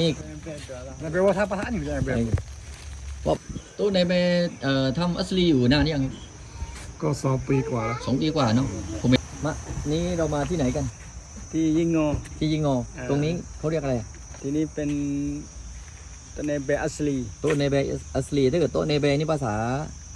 นี่ Nah, bawah apa ni bila ไอ้ป๊อปตู้ในไปเอ่อทำอัสลีอยู่นานยังก็สองปีกว่าแล้วสองปีกว่าเนาะผมเห็นมานี่เรามาที่ไหนกัน ที่ยิ่งงอที่ยิงงอเออตรงนี้เขาเรียกอะไรที่นี่เป็นตนในเบอัสลีโต๊ะเนเบอัสลีถ้าเกิดโต๊ะเนเบนี่ภาษา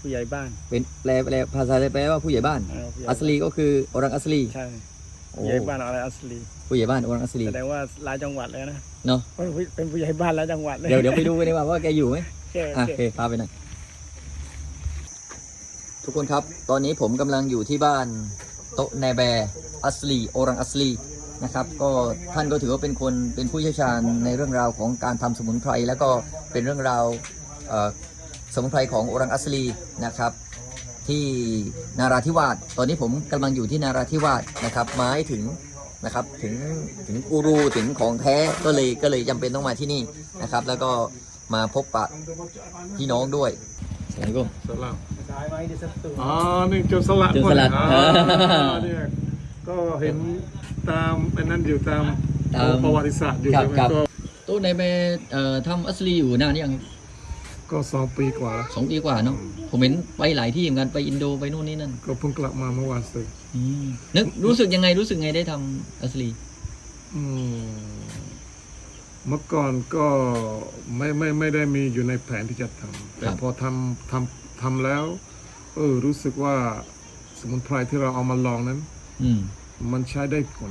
ผู้ใหญ่บ้าน เป็นแปลแปลภาษาไทยแปลว่าผู้ใหญ่บ้านเออผู้ใหญ่อัสลีก็คืออรังอัสลีใช่โอ้ ผู้ใหญ่บ้านอะไรอัสลีผู้ใหญ่บ้านอรังอัสลีแสดงว่าหลายจังหวัดเลยนะเนาะเป็นผู้เป็นผู้ใหญ่บ้านหลายจังหวัดเลยเดี๋ยวเดี๋ยวไปดูกันดีกว่าว่าแกอยู่ไหมโอเคอะโอโอเคเคพาไปหน่อยทุกคนครับ ตอนนี้ผมกำลังอยู่ที่บ้านโตะแนแบอัสลีโอรังอัสลีนะครับ ก็ท่านก็ถือว่าเป็นคนเป็นผู้เชี่ยวชาญในเรื่องราวของการทำสมุนไพรแล้วก็เป็นเรื่องราวเอ่อสมุนไพรของโอรังอัสลีนะครับ ที่นาราธิวาสตอนนี้ผมกำลังอยู่ที่นาราธิวาสนะครับมาให้ถึงนะครับถึงถึงกูรูถึงของแท้ก็เลยก็เลยจำเป็นต้องมาที่นี่นะครับ แล้วก็มาพบปะพี่น้องด้วยสวัสดีครับสลับสายไม้ที่สัตูอ๋อนี่โจรสลัดโจรสลัดอ๋อเออเนี่ยก็เห็นตามไอ้นั้นอยู่ตามตามประวัติศาสตร์อยู่ครับใช่ไหมครับ ก็ ตู้ในไปเอ่อทำอัสลีอยู่นานยัง ก็สองปีกว่าแล้วสองปีกว่าเนาะผมเห็นไปหลายที่เหมือนกันไปอินโดไปนู่นนี่นั่นก็เพิ่งกลับมาเมื่อวานสึกอืมนึกรู้สึกยังไงรู้สึกไงได้ทำอัสลีอืมเมื่อก่อนก็ไม่ไม่ไม่ได้มีอยู่ในแผนที่จะทำแต่พอทำทำทำแล้ว เออ รู้สึกว่าสมุนไพรที่เราเอามาลองนั้น อืมมันใช้ได้ผล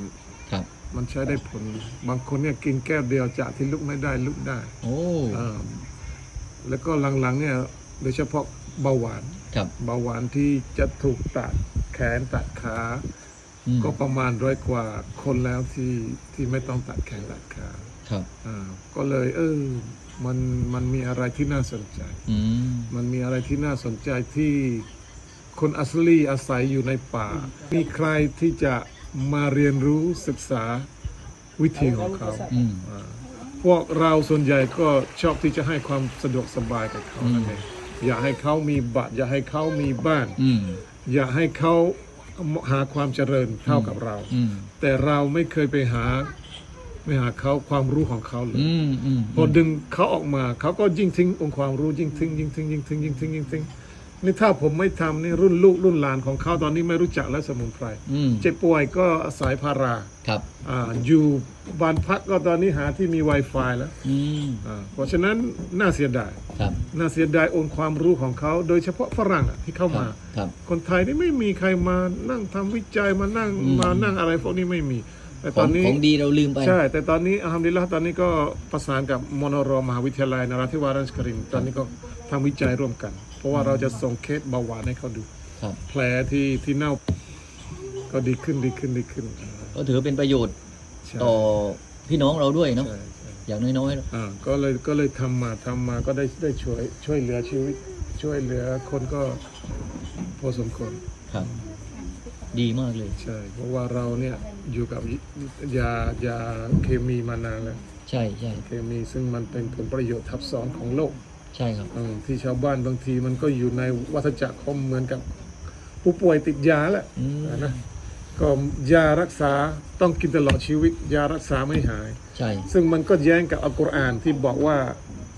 ครับ มันใช้ได้ผล บางคนเนี่ยกินแก้วเดียวจากที่ลุกไม่ได้ลุกได้โอ้อ่า แล้วก็หลังๆเนี่ยโดยเฉพาะเบาหวานครับเบาหวานที่จะถูกตัดแขนตัดขา อืมก็ประมาณร้อยกว่าคนแล้วที่ที่ไม่ต้องตัดแขนตัดขาครับ อ่าก็เลย เออมันมันมีอะไรที่น่าสนใจ อืม มันมีอะไรที่น่าสนใจที่คนอัสลีอาศัยอยู่ในป่า มีใครที่จะมาเรียนรู้ศึกษาวิธีของเขาอืม อ่า พวกเราส่วนใหญ่ก็ชอบที่จะให้ความสะดวกสบายกับเขานั่นเองอยากให้เขามีบัตร อยากให้เขามีบ้าน อืม อยากให้เขาหาความเจริญเท่ากับเรา อืม แต่เราไม่เคยไปหาไม่หาเขาความรู้ของเขาเลย อืมอืมพอดึงเขาออกมาเขาก็ยิ่งทิ้งองค์ความรู้ยิ่งทิ้งยิ่งทิ้งยิ่งทิ้งยิ่งทิ้งยิ่งทิ้ง นี่ถ้าผมไม่ทำนี่รุ่นลูกรุ่นหลานของเขาตอนนี้ไม่รู้จักแล้วสมุนไพร อืมเจ็บป่วยก็อาศัยพาราครับอ่าอยู่บ้านพักก็ตอนนี้หาที่มี Wi-Fi แล้วอืมอ่าเพราะฉะนั้นน่าเสียดาย ครับน่าเสียดายองค์ความรู้ของเขาโดยเฉพาะฝรั่งอะที่เข้าครัมาบครับ คนไทยนี่ไม่มีใครมานั่งทำวิจัยมานั่งอืม มานั่งอะไรพวกนี้ไม่มี แต่ขตอองนนี้ของดีเราลืมไป ใช่ แต่ตอนนี้อัลฮัมดุลิลละห์ตอนนี้ก็ประสานกับมอนรอมหาวิทยาลัยนราธิวาสราชกรินทร์ตอนนี้ก็ทำวิจัยร่วมกัน เพราะว่าเราจะส่งเคสเบาหวานให้เขาดู ครับ แผลที่ที่เน่าก็ดีขึ้นดีขึ้นดีขึ้นก็ถือเป็นประโยชน์ใช่ต่อพี่น้องเราด้วยเนาะ ใช่ใช่อย่างน้อยอ่าก็เลยก็เลยทำมาทำมาก็ได้ได้ช่วยช่วยเหลือชีวิต ช่วยเหลือคนก็พอสมควร ๆ ครับ ดีมากเลย ใช่ เพราะว่าเราเนี่ย อยู่กับยายาเคมีมานานแล้วใช่ใช่เคมีซึ่งมันเป็นผลประโยชน์ทับซ้อนของโลกใช่ครับอืมที่ชาวบ้านบางทีมันก็อยู่ในวัฏจักรของเหมือนกับ ผู้ป่วยติดยาแหละอืมนะก็ยารักษาต้องกินตลอดชีวิต ยารักษาไม่หาย ใช่ ซึ่งมันก็แย้งกับอัลกุรอานที่บอกว่า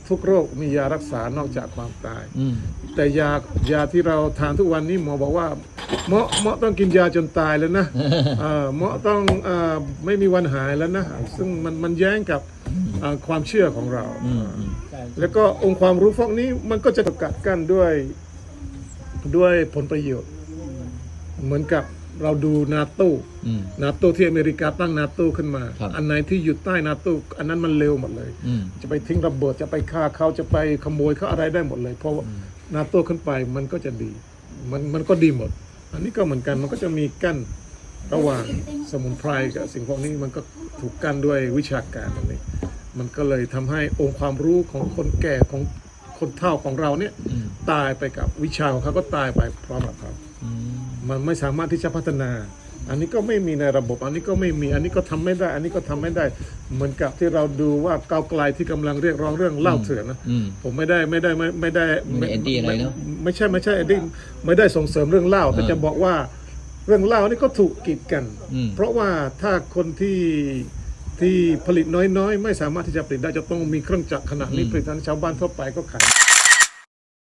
ทุกโรคมียารักษานอกจากความตาย อืม แต่ยายาที่เราทานทุกวันนี้หมอบอกว่าเหมาะเหมาะต้องกินยาจนตายแล้วนะ เอ่อเหมาะต้องเออไม่มีวันหายแล้วนะ ซึ่งมันมันแย้งกับเอ่อความเชื่อของเราอืมอืมแล้วก็องค์ความรู้พวกนี้มันก็จะกัดกั้นด้วยด้วยผลประโยชน์ เหมือนกับ เราดูนาตู้อืม นาตู้ที่อเมริกาตั้งนาตู้ขึ้นมา ครับ อันไหนที่อยู่ใต้นาตู้อันนั้นมันเร็วหมดเลย อืม จะไปทิ้งระเบิดจะไปฆ่าเขาจะไปขโมยเขาอะไรได้หมดเลย เพราะว่านาโต้ขึ้นไปมันก็จะดีมันมันก็ดีหมด อันนี้ก็เหมือนกันมันก็จะมีกั้นระหว่างสมุนไพรกับสิ่งพวกนี้มันก็ถูกกั้นด้วยวิชาการอันนี้ มันก็เลยทำให้องค์ความรู้ของคนแก่ของ คนเฒ่าของเราเนี่ยอืมตายไปกับวิชาของเขาก็ตายไปพร้อมกับเขา อืมมันไม่สามารถที่จะพัฒนา อันนี้ก็ไม่มีในระบบ อันนี้ก็ไม่มี อันนี้ก็ทำไม่ได้ อันนี้ก็ทำไม่ได้ เหมือนกับที่เราดูว่าก้าวไกลที่กำลังเรียกร้องเรื่องเหล้าเถื่อนนะ อืม ผมไม่ได้ไม่ได้ไม่ไม่ได้ไม่ได้ anti อะไรเนอะม่ไม่ใช่ไม่ใช่ anti ไม่ได้ส่งเสริมเรื่องเหล้าแต่อ่าจะบอกว่าเรื่องเหล้านี่ก็ถูกกีดกัน อืมเพราะว่าถ้าคนที่ ที่ผลิตน้อยๆ ไม่สามารถที่จะผลิตได้จะต้องมีเครื่องจักรขนาดนี้อืมผลิตให้ชาวบ้านทั่วไปก็ขาย